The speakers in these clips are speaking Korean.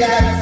Yes.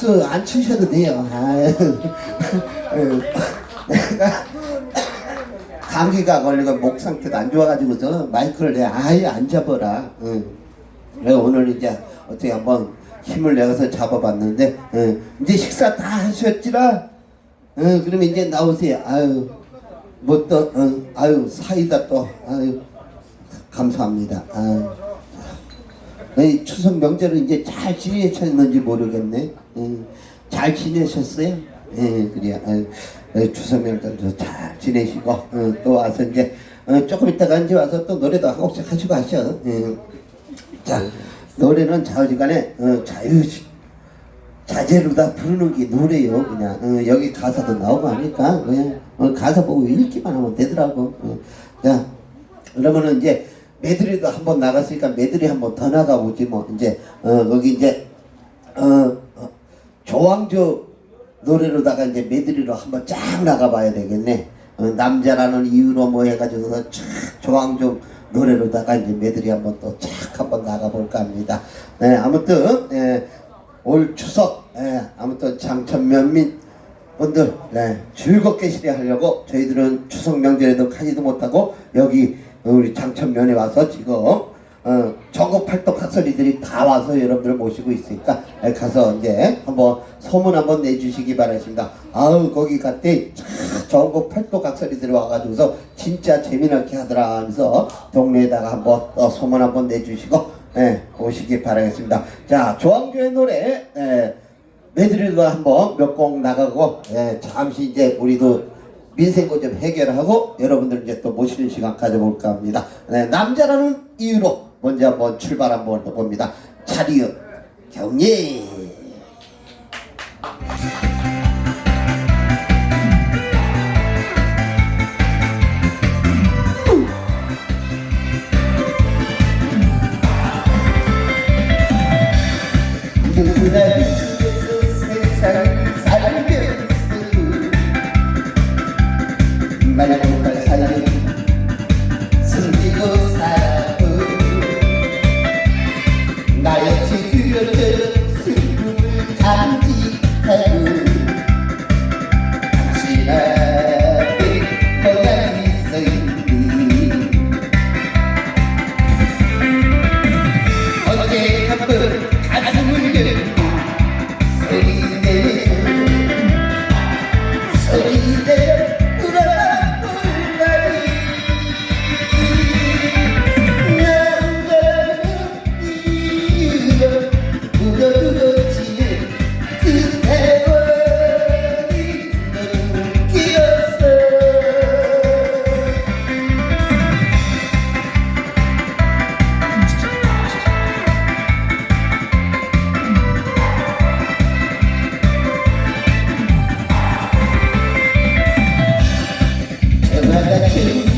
박수 안 치셔도 돼요. 아유, 내가 감기가 걸리고 목 상태가 안 좋아가지고서 마이크를 내가 아예 안 잡아라. 응. 내가 오늘 이제 어떻게 한번 힘을 내서 잡아봤는데 응. 이제 식사 다 하셨지라? 응, 그러면 이제 나오세요. 아유 뭐또 응, 아유 사이다 또. 아유 감사합니다. 아유. 이 추석 명절을 이제 잘 지내셨는지 모르겠네. 음, 잘 지내셨어요? 예, 그래요. 어, 어, 추석 명절도 잘 지내시고 어, 또 와서 이제 어, 조금 있다가 이제 와서 또 노래도 한 곡씩 하시고 하셔. 예. 자, 노래는 좌우지간에 어, 자유 자제로 다 부르는 게 노래요. 그냥 어, 여기 가사도 나오고 하니까 그냥 어, 가사 보고 읽기만 하면 되더라고. 어. 자, 그러면은 이제 메드리도 한 번 나갔으니까 메드리 한번 더 나가보지 뭐 이제 어 거기 이제 어, 어 조항조 노래로다가 이제 메드리로 한번 쫙 나가봐야 되겠네. 어, 남자라는 이유로 뭐 해가지고서 쫙 조항조 노래로다가 이제 메드리 한번 또 쫙 한번 나가볼까 합니다. 네, 아무튼 예, 올 추석 예, 아무튼 장천 면민 분들 네, 즐겁게 시대하려고 저희들은 추석 명절에도 가지도 못하고 여기 우리 장천면에 와서 지금 어, 전국 팔도 각설이들이 다 와서 여러분들 모시고 있으니까 네, 가서 이제 한번 소문 한번 내주시기 바라십니다. 아우 거기 갔더니 참 전국 팔도 각설이들이 와가지고서 진짜 재미나게 하더라 하면서 동네에다가 한번 어, 소문 한번 내주시고 네, 오시기 바라겠습니다. 자 조항조의 노래 네, 메드리도 한번 몇 곡 나가고 예, 잠시 이제 우리도 민생고 좀 해결하고 여러분들 이제 또 모시는 시간 가져볼까 합니다. 네, 남자라는 이유로 먼저 한번 출발 한번 해봅니다. 자리요 경례. দেখে।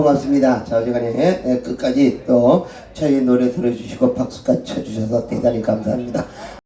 고맙습니다. 좌우지간에 예, 예, 끝까지 또 저희 노래 들어주시고 박수까지 쳐주셔서 대단히 감사합니다.